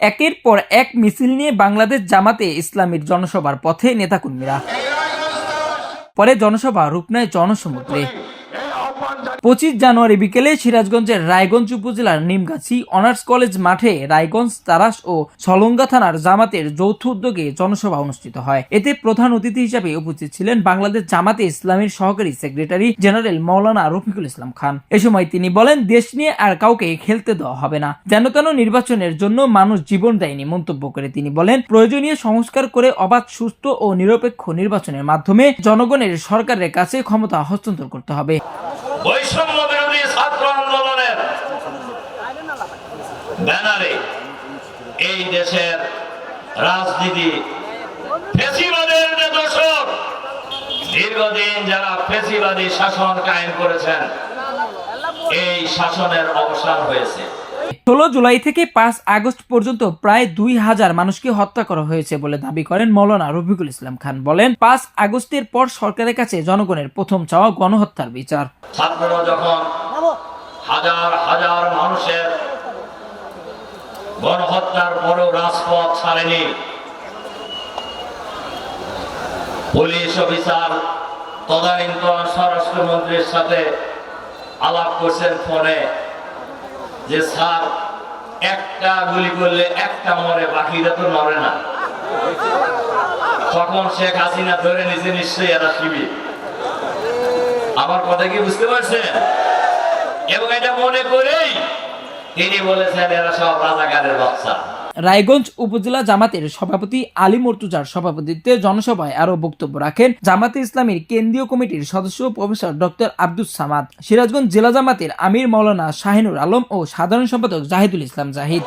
একের পর এক মিছিল নিয়ে বাংলাদেশ জামাতে ইসলামীর জনসভার পথে নেতাকর্মীরা। পরে জনসভা রূপনায় জনসমুদ্রে। পঁচিশ জানুয়ারি বিকেলে সিরাজগঞ্জের রায়গঞ্জ উপজেলার নিমগাছি অনার্স কলেজ মাঠে রায়গঞ্জ তারাস ও সলঙ্গা থানার জামাতের যৌথ উদ্যোগে জনসভা অনুষ্ঠিত হয়। এতে প্রধান অতিথি হিসেবে উপস্থিত ছিলেন বাংলাদেশ জামাতে ইসলামীর সহকারী সেক্রেটারি জেনারেল মৌলানা রফিকুল ইসলাম খান। এ সময় তিনি বলেন, দেশ নিয়ে আর কাউকে খেলতে দেওয়া হবে না। যেন তেন নির্বাচনের জন্য মানুষ জীবন দেয়নি, মন্তব্য করে তিনি বলেন, প্রয়োজনীয় সংস্কার করে অবাধ সুস্থ ও নিরপেক্ষ নির্বাচনের মাধ্যমে জনগণের সরকারের কাছে ক্ষমতা হস্তান্তর করতে হবে। বৈষম্য বিরোধী ছাত্র আন্দোলনের ব্যানারে এই দেশের রাজনীতি ফেসিবাদের যে দশক দীর্ঘদিন যারা ফেসিবাদী শাসন কায়েম করেছেন, এই শাসনের অবসান হয়েছে। ষোলো জুলাই থেকে পাঁচ আগস্ট পর্যন্ত প্রায় দুই হাজার মানুষকে হত্যা করা হয়েছে বলে দাবি করেন মৌলানা রফিকুল ইসলাম খান। বলেন, পাঁচ আগস্টের পর সরকারের কাছে জনগণের প্রথম চাওয়া গণহত্যার বিচার। যখন হাজার হাজার মানুষের গণহত্যার পরেও রাজপথ ছাড়েনি, পুলিশ অফিসার, তদানীন্তন স্বরাষ্ট্রমন্ত্রীর সাথে আলাপ করছেন ফোনে। যে স্যার, একটা গুলি করলে একটা মরে, বাকিরা তো মরে না। তখন শেখ হাসিনা ধরে নিজে নিশ্চয়ই এরা শিবি আমার কথা কি বুঝতে পারছেন? এবং এটা মনে করেই তিনি বলেছেন, এরা সব রাজাকারের বাচ্চা। রায়গঞ্জ উপজেলা জামাতের সভাপতি আলী মর্তুজার সভাপতিত্বে জনসভায় আরও বক্তব্য রাখেন জামাতে ইসলামের কেন্দ্রীয় কমিটির সদস্য প্রফেসর ডক্টর আব্দুল সামাদ, সিরাজগঞ্জ জেলা জামাতের আমির মৌলানা শাহিনুর আলম ও সাধারণ সম্পাদক জাহিদুল ইসলাম জাহিদ।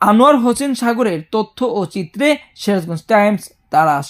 আনোয়ার হোসেন সাগরের তথ্য ও চিত্রে সিরাজগঞ্জ টাইমস তারাস